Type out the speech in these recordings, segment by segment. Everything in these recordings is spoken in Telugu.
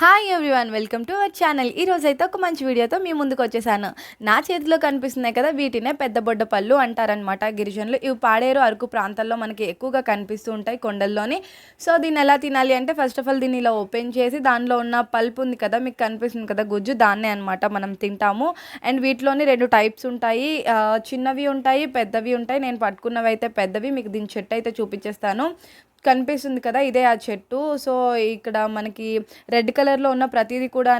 Hi everyone welcome to our channel ఈరోజు అయితే ఒక మంచి వీడియోతో మీ ముందుకు వచ్చేసాను. నా చేతిలో కనిపిస్తున్నాయి కదా వీటినే పెద్ద బొడ్డ పళ్ళు అంటారనమాట గిరిజనులు ఇవి పాడేరు అరకు ప్రాంతాల్లో మనకి ఎక్కువగా కనిపిస్తూ ఉంటాయి కొండల్లోని. సో దీన్ని ఎలా తినాలి అంటే ఫస్ట్ ఆఫ్ ఆల్ దీన్ని ఇలా ఓపెన్ చేసి దానిలో ఉన్న పల్ప్ ఉంది కదా మీకు కనిపిస్తుంది కదా గుజ్జు దాన్నే అనమాట మనం తింటాము. అండ్ వీటిలోని రెండు టైప్స్ ఉంటాయి. చిన్నవి ఉంటాయి పెద్దవి ఉంటాయి. నేను పట్టుకున్నవి అయితే పెద్దవి మీకు దీని చెట్టు అయితే చూపించేస్తాను. కనిపిస్తుంది కదా ఇదే ఆ చెట్టు. సో ఇక్కడ మనకి రెడ్ కలర్లో ఉన్న ప్రతిదీ కూడా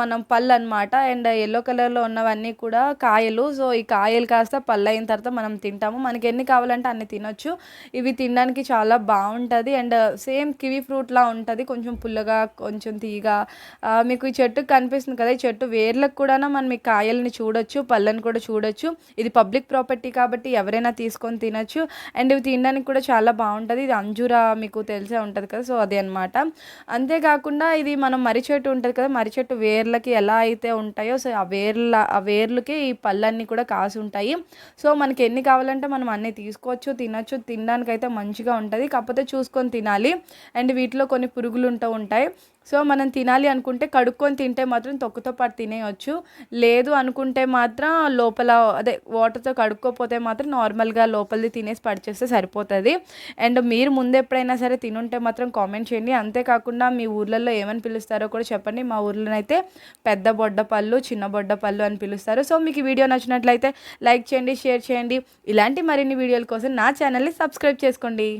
మనం పళ్ళు అనమాట అండ్ ఎల్లో కలర్లో ఉన్నవన్నీ కూడా కాయలు. సో ఈ కాయలు కాస్త పళ్ళు అయిన తర్వాత మనం తింటాము. మనకి ఎన్ని కావాలంటే అన్ని తినొచ్చు. ఇవి తినడానికి చాలా బాగుంటుంది. అండ్ సేమ్ కివీ ఫ్రూట్లా ఉంటుంది. కొంచెం పుల్లగా కొంచెం తీగా మీకు ఈ చెట్టు కనిపిస్తుంది కదా ఈ చెట్టు వేర్లకు కూడా మనం ఈ కాయల్ని చూడొచ్చు పళ్ళని కూడా చూడొచ్చు. ఇది పబ్లిక్ ప్రాపర్టీ కాబట్టి ఎవరైనా తీసుకొని తినొచ్చు. అండ్ ఇవి తినడానికి కూడా చాలా బాగుంటుంది. ఉంటుంది ఇది అంజూరా మీకు తెలిసే ఉంటుంది కదా సో అది అనమాట అంతేకాకుండా ఇది మనం మర్రి చెట్టు ఉంటుంది కదా మర్రి చెట్టు వేర్లకి ఎలా అయితే ఉంటాయో సో ఆ వేర్ల ఆ వేర్లకి ఈ పళ్ళన్నీ కూడా కాసి ఉంటాయి. సో మనకి ఎన్ని కావాలంటే మనం అన్నీ తీసుకోవచ్చు తినచ్చు తినడానికి అయితే మంచిగా ఉంటుంది. కాకపోతే చూసుకొని తినాలి. అండ్ వీటిలో కొన్ని పురుగులు ఉంటూ ఉంటాయి. సో మనం తినాలి అనుకుంటే కడుక్కొని తింటే మాత్రం తొక్కుతో పాటు తినేయచ్చు. లేదు అనుకుంటే మాత్రం లోపల అదే వాటర్తో కడుక్కోపోతే మాత్రం నార్మల్గా లోపలిది తినేసి పడిచేస్తే సరిపోతుంది. అండ్ మీరు ముందు ఎప్పుడైనా సరే తినుంటే మాత్రం కామెంట్ చేయండి. అంతేకాకుండా మీ ఊర్లలో ఏమని పిలుస్తారో కూడా చెప్పండి. మా ఊర్లో అయితే పెద్ద బొడ్డ పళ్ళు చిన్న బొడ్డ పళ్ళు అని పిలుస్తారు. సో మీకు వీడియో నచ్చినట్లయితే లైక్ చేయండి షేర్ చేయండి. ఇలాంటి మరిన్ని వీడియోల కోసం నా ఛానల్ని సబ్స్క్రైబ్ చేసుకోండి.